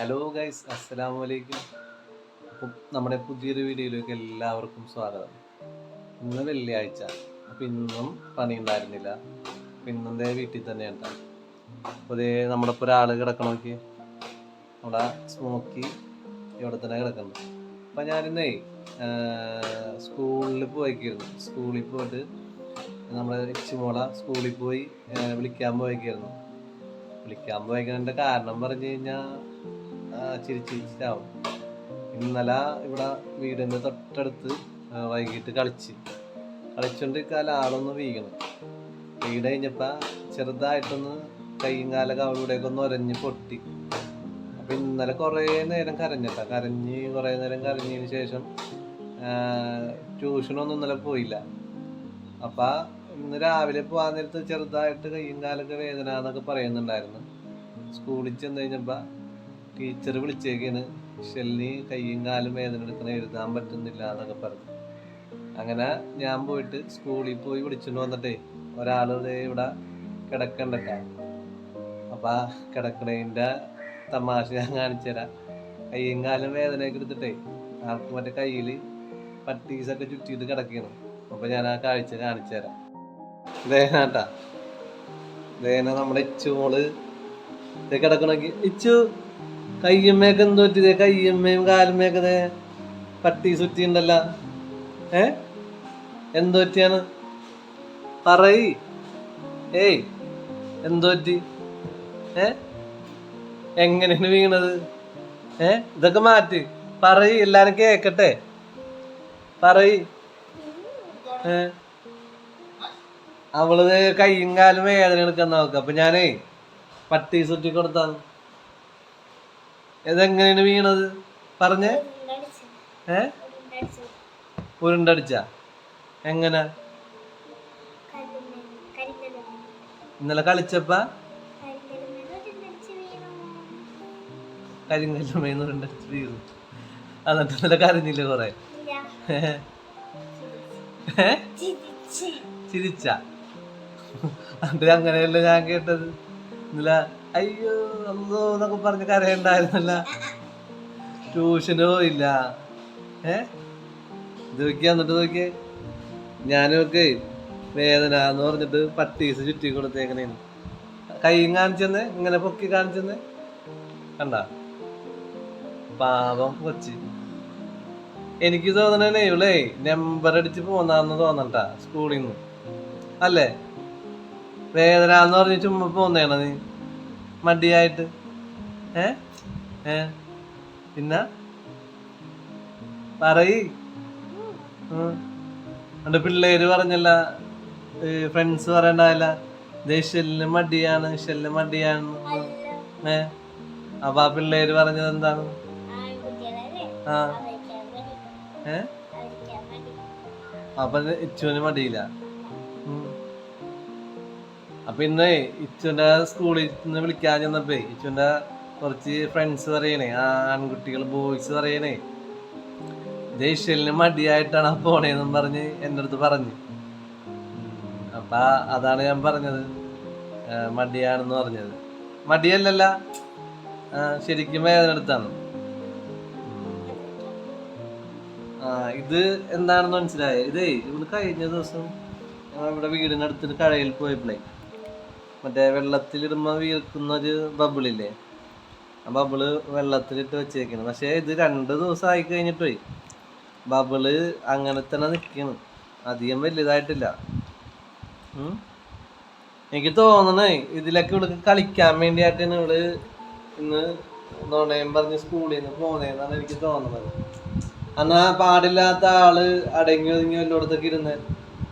Hello guys അസ്സലാമു അലൈക്കും അപ്പം നമ്മുടെ പുതിയൊരു വീഡിയോയിലേക്ക് എല്ലാവർക്കും സ്വാഗതം. ഇന്ന് വെള്ളിയാഴ്ച. അപ്പം ഇന്നും പണി ഉണ്ടായിരുന്നില്ല. അപ്പം ഇന്നത്തെ വീട്ടിൽ തന്നെ ഉണ്ടാ അപ്പോൾ ഇതേ നമ്മുടെ ഇപ്പോൾ ഒരാൾ കിടക്കണമെങ്കിൽ നമ്മുടെ സ്മോക്കി ഇവിടെ തന്നെ കിടക്കുന്നു. അപ്പം ഞാനിന്നേ സ്കൂളിൽ പോയിക്കായിരുന്നു. സ്കൂളിൽ പോയിട്ട് നമ്മുടെ ഇച്ചുമോള സ്കൂളിൽ പോയി വിളിക്കാൻ പോയിക്കായിരുന്നു. വിളിക്കാൻ പോയിക്കുന്നതിന്റെ കാരണം പറഞ്ഞു കഴിഞ്ഞാൽ ചിരിച്ചിരിച്ചാവും ഇന്നലെ ഇവിടെ വീടിന്റെ തൊട്ടടുത്ത് വൈകിട്ട് കളിച്ച്. കളിച്ചോണ്ടിരിക്കാൻ ആളൊന്ന് വീകണം. വീട് കഴിഞ്ഞപ്പോൾ ചെറുതായിട്ടൊന്ന് കൈയും കാലൊക്കെ അവിടെയൊക്കെ ഒന്ന് ഒരഞ്ഞ് പൊട്ടി. അപ്പം ഇന്നലെ കുറേ നേരം കരഞ്ഞിട്ടാ. കരഞ്ഞ് കുറേ നേരം കരഞ്ഞതിന് ശേഷം ട്യൂഷനൊന്നും ഇന്നലെ പോയില്ല. അപ്പം ഇന്ന് രാവിലെ പോകാൻ നേരത്ത് ചെറുതായിട്ട് കൈയും കാലൊക്കെ വേദന എന്നൊക്കെ പറയുന്നുണ്ടായിരുന്നു. സ്കൂളിൽ ചെന്ന് കഴിഞ്ഞപ്പോൾ ടീച്ചർ വിളിച്ചേക്കാണ്. ഷെല്ലിന് കയ്യും കാലും വേദന എടുക്കണ എഴുതാൻ പറ്റുന്നില്ല എന്നൊക്കെ പറഞ്ഞു. അങ്ങനെ ഞാൻ പോയിട്ട് സ്കൂളിൽ പോയി വിളിച്ചിട്ട് വന്നിട്ടേ ഒരാളുടെ ഇവിടെ കിടക്കണ്ടല്ല അപ്പം ആ തമാശ ഞാൻ കാണിച്ചുതരാം കയ്യും കാലും വേദനയൊക്കെ എടുത്തിട്ടേ ആൾക്ക് മറ്റേ കയ്യിൽ പട്ടീസൊക്കെ ചുറ്റിയിട്ട് കിടക്കണം അപ്പം ഞാൻ ആ കാഴ്ച കാണിച്ചു തരാം. ദേഹനാട്ടാ ദേന നമ്മുടെ ഇച്ചു മോൾ. കിടക്കണമെങ്കിൽ ഇച്ചു കയ്യമ്മയൊക്കെ എന്തോ പറ്റിയതേ കയ്യമ്മയും കാലുമ്മയൊക്കെ ദേ പട്ടി സുറ്റി ഉണ്ടല്ല ഏ? എന്തോ പറ്റിയാണ്? പറയ്. ഏയ് എന്തോ പറ്റി? ഏ? എങ്ങനെയാണ് വീണത്? ഏ? ഇതൊക്കെ മാറ്റി. പറയ് എല്ലാരും കേക്കട്ടെ. പറയ്. ഏ? അവൾ കയ്യും കാലും വേദന എടുക്കാൻ നോക്കുക അപ്പൊ ഞാനേ പട്ടി സുറ്റി കൊടുത്താണ് ഇതെങ്ങനെയാണ് വീണത്? പറഞ്ഞേ. ഏ? ഉരുണ്ടടിച്ച. എങ്ങനെ? ഇന്നലെ കളിച്ചപ്പ? കരിങ്കല്ലുമേന്ന് ഉരുണ്ടടിച്ച് വീണു. എന്നിട്ട് ഇന്നലെ കരഞ്ഞില്ല കൊറേ? ചിരിച്ച. അത് അങ്ങനെയല്ല ഞാൻ കേട്ടത്? ഇന്നലെ അയ്യോ അല്ലോ എന്നൊക്കെ പറഞ്ഞ് കരയുണ്ടായിരുന്നല്ല. ട്യൂഷന് പോയില്ല ഏ? ഇത് നോക്കിയാ എന്നിട്ട് നോക്കിയേ. ഞാനൊക്കെ വേദന എന്ന് പറഞ്ഞിട്ട് പട്ടീസ് ചുറ്റി കൊടുത്തേക്കണേന് കൈയും കാണിച്ചെന്ന് ഇങ്ങനെ പൊക്കി കാണിച്ചെന്ന്. കണ്ട? പാപം കൊച്ചി. എനിക്ക് തോന്നണേ ഇവളേ നമ്പർ അടിച്ച് പോന്നാന്ന് തോന്നണ്ട സ്കൂളിൽ നിന്ന് അല്ലേ? വേദന എന്ന് പറഞ്ഞ് ചുമ്മാ പോന്നേണ നീ? മടിയായിട്ട്. ഏ? ഏ? പിന്നെ? പറയ്. എന്റെ പിള്ളേര് പറഞ്ഞല്ല ഫ്രണ്ട്സ് പറയണ്ടാവില്ല ദേ ഷെല്ലിന് മടിയാണ് ഷെല്ലിന് മടിയാണ്. ഏ? അപ്പൊ ആ പിള്ളേര് പറഞ്ഞത് എന്താണ്? ആ. ഏ? അപ്പൊ ഇച്ചുവിന് മടിയില്ല. അപ്പൊ ഇന്ന് ഇച്ചുവിന്റെ സ്കൂളിൽ നിന്ന് വിളിക്കാൻ ചെന്നപ്പേ ഇച്ചുവിന്റെ കുറച്ച് ഫ്രണ്ട്സ് പറയണേ ആൺകുട്ടികൾ ബോയ്സ് പറയണേ ദേഷ്യലിന് മടിയായിട്ടാണ് പോണേന്നും പറഞ്ഞ് എന്റെ അടുത്ത് പറഞ്ഞു. അപ്പൊ അതാണ് ഞാൻ പറഞ്ഞത് മടിയാണെന്ന് പറഞ്ഞത്. മടിയല്ലല്ല ശരിക്കും വേദന എടുത്താണ്. ആ ഇത് എന്താണെന്ന് മനസ്സിലായേ? ഇതേ ഇവിടെ കഴിഞ്ഞ ദിവസം ഇവിടെ വീടിനടുത്തൊരു കടയിൽ പോയപ്പോഴേ മറ്റേ വെള്ളത്തിലിടുമ്പോൾ വീർക്കുന്ന ഒരു ബബിളില്ലേ? ആ ബബിൾ വെള്ളത്തിലിട്ട് വെച്ചേക്കണം. പക്ഷേ ഇത് രണ്ട് ദിവസം ആയി കഴിഞ്ഞിട്ടേ ബബിൾ അങ്ങനെ തന്നെ നിൽക്കണം അധികം വലുതായിട്ടില്ല. എനിക്ക് തോന്നണേ ഇതിലൊക്കെ ഇവിടെ കളിക്കാൻ വേണ്ടിയിട്ടാണ് ഇവൾ ഇന്ന് നുണയം പറഞ്ഞ് സ്കൂളിൽ നിന്ന് പോന്നേന്നാണ് എനിക്ക് തോന്നുന്നത് എന്നാ പാടില്ലാത്ത ആൾ അടങ്ങി ഒതുങ്ങി വല്ലോടത്തൊക്കെ ഇരുന്ന്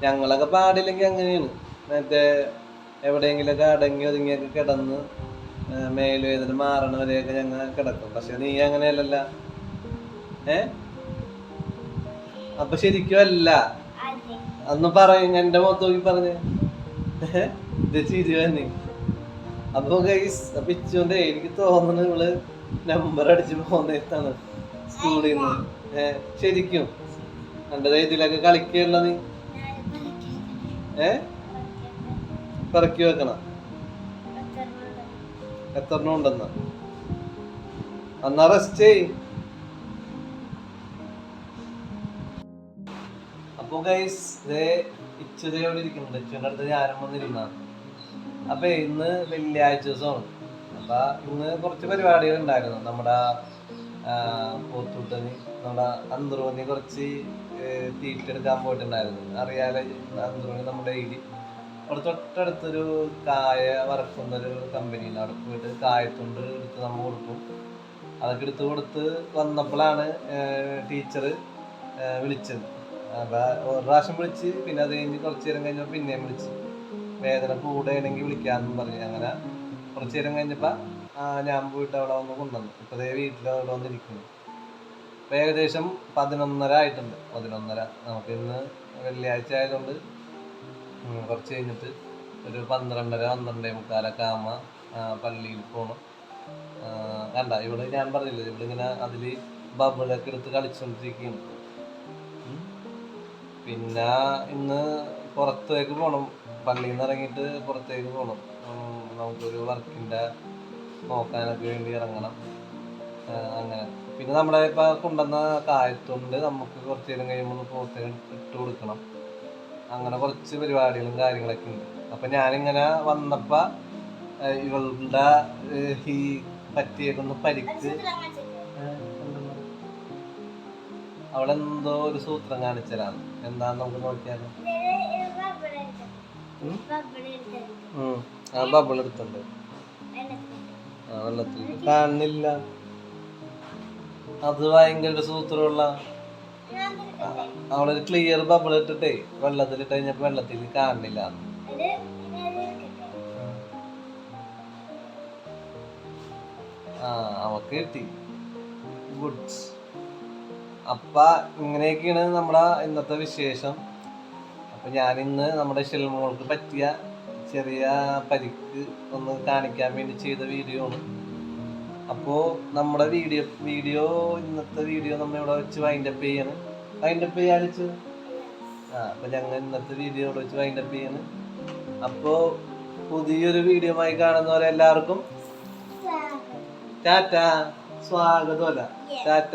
ഞങ്ങളൊക്കെ പാടില്ലെങ്കിൽ അങ്ങനെയാണ്. മറ്റേ എവിടെയെങ്കിലൊക്കെ അടങ്ങി ഒതുങ്ങിയൊക്കെ കിടന്ന് മേലുവേദന മാറണ വരെയൊക്കെ ഞങ്ങൾ കിടക്കും. പക്ഷെ നീ അങ്ങനെയല്ലല്ല. ഏ? അപ്പൊ ശരിക്കും അല്ല. അന്ന് പറയും എന്റെ മുഖത്ത് നോക്കി പറഞ്ഞേ? ഇത് ചിരി തന്നെ അപ്പൊ ഗൈസ് എനിക്ക് തോന്നുന്നു നിങ്ങൾ നമ്പർ അടിച്ച് പോന്നേത്താണ് സ്കൂളിൽ നിന്ന്. ഏ ശരിക്കും. എന്റെ ഇതിലൊക്കെ കളിക്കുള്ള നീ. ഏ? പിറക്കി വെക്കണം? എത്ര എണ്ണം ഉണ്ടെന്ന് അന്ന് അറസ്റ്റ് ചെയ്. അപ്പൊ ഗൈസ് ഇതേ ഇച്ചുതയോടെ ഇരിക്കുന്നുണ്ട്. ഇച്ചുവിന്റെ അടുത്ത് ഞാനും വന്നിരുന്നാണ് അപ്പൊ ഇന്ന് വെള്ളിയാഴ്ച ദിവസമാണ്. അപ്പൊ ഇന്ന് കുറച്ച് പരിപാടികൾ ഉണ്ടായിരുന്നു. നമ്മുടെ പോത്തൂട്ടന് നമ്മുടെ അന്തൂർവനി കുറച്ച് തീറ്റെടുക്കാൻ പോയിട്ടുണ്ടായിരുന്നു. അറിയാലോ അന്തൂർവനി നമ്മുടെ ഡെയിലി അവിടെ തൊട്ടടുത്തൊരു കായ വറക്കുന്ന ഒരു കമ്പനിയിൽ അവിടെ പോയിട്ട് കായത്തുണ്ട് എടുത്ത് നമ്മൾ കൊടുക്കും. അതൊക്കെ എടുത്ത് കൊടുത്ത് വന്നപ്പോഴാണ് ടീച്ചർ വിളിച്ചത്. അപ്പൊ ഒരു പ്രാവശ്യം വിളിച്ച് പിന്നെ അത് കഴിഞ്ഞ് കുറച്ച് നേരം കഴിഞ്ഞപ്പോൾ പിന്നെയും വിളിച്ച്. വേദന കൂടെയാണെങ്കിൽ വിളിക്കാമെന്നും പറഞ്ഞു. അങ്ങനെ കുറച്ച് നേരം കഴിഞ്ഞപ്പോൾ ഞാൻ പോയിട്ട് അവിടെ വന്ന് കൊണ്ടുവന്നു. ഇപ്പൊ ദേ വീട്ടിൽ അവിടെ വന്നിരിക്കുന്നു. ഏകദേശം പതിനൊന്നര ആയിട്ടുണ്ട്. പതിനൊന്നര. നമുക്ക് ഇന്ന് വെള്ളിയാഴ്ച ആയതുകൊണ്ട് കുറച്ച് കഴിഞ്ഞിട്ട് ഒരു പന്ത്രണ്ടര പന്ത്രണ്ടേ മുക്കാലൊക്കെ ആകുമ്പോൾ പള്ളിയിൽ പോകണം കണ്ട ഇവിടെ ഞാൻ പറഞ്ഞില്ലേ ഇവിടെ ഇങ്ങനെ അതിൽ ബബിളൊക്കെ എടുത്ത് കളിച്ചോണ്ടിരിക്കുകയാണ് ഉം. പിന്നെ ഇന്ന് പുറത്തേക്ക് പോകണം പള്ളിയിൽ നിന്ന് ഇറങ്ങിയിട്ട് പുറത്തേക്ക് പോകണം നമുക്കൊരു വർക്കിന്റെ നോക്കാനൊക്കെ വേണ്ടി ഇറങ്ങണം. അങ്ങനെ. പിന്നെ നമ്മളെ ഇപ്പൊ കൊണ്ടുവന്ന കായത്തുണ്ട് നമുക്ക് കുറച്ച് നേരം കഴിയുമ്പോൾ പുറത്തേക്ക് ഇട്ട് കൊടുക്കണം. അങ്ങനെ കുറച്ച് പരിപാടികളും കാര്യങ്ങളൊക്കെ ഉണ്ട്. അപ്പൊ ഞാനിങ്ങനെ വന്നപ്പോ ഏഹ് ഇവളുടെ ഈ പറ്റിയേക്കുന്ന പരിക്ക്. അവളെന്തോ ഒരു സൂത്രം കാണിച്ചതാണ്. എന്താന്ന് നമുക്ക് നോക്കിയാലോ. ആ ബബിൾ എടുത്തുണ്ട്. ആ വെള്ളത്തിൽ കാണുന്നില്ല. അത് ഭയങ്കര സൂത്രമുള്ള അവളൊരു ക്ലിയർ ബബിൾ ഇട്ടിട്ടേ വെള്ളത്തിലിട്ട് കഴിഞ്ഞപ്പോ വെള്ളത്തിൽ കാണുന്നില്ല ആ അവക്ക് കിട്ടി. ഗുഡ്സ് അപ്പ ഇങ്ങനെയൊക്കെയാണ് നമ്മുടെ ഇന്നത്തെ വിശേഷം. അപ്പൊ ഇന്ന് നമ്മുടെ ശിൽമോൾക്ക് പറ്റിയ ചെറിയ പരിക്ക് ഒന്ന് കാണിക്കാൻ വേണ്ടി ചെയ്ത വീഡിയോ ആണ്. അപ്പോ നമ്മുടെ വീഡിയോ വീഡിയോ ഇന്നത്തെ വീഡിയോ നമ്മൾ ഇവിടെ വെച്ച് വൈൻഡപ്പ് ചെയ്യാണ്. വൈൻഡപ്പ് ചെയ്യാനിച്ചു ആ അപ്പൊ ഞങ്ങൾ ഇന്നത്തെ വീഡിയോ ഇവിടെ വെച്ച് വൈൻഡപ്പ് ചെയ്യാണ്. അപ്പോ പുതിയൊരു വീഡിയോ ആയി കാണുന്നവരെ എല്ലാവർക്കും ടാറ്റ സ്വാഗതമല്ല ടാറ്റ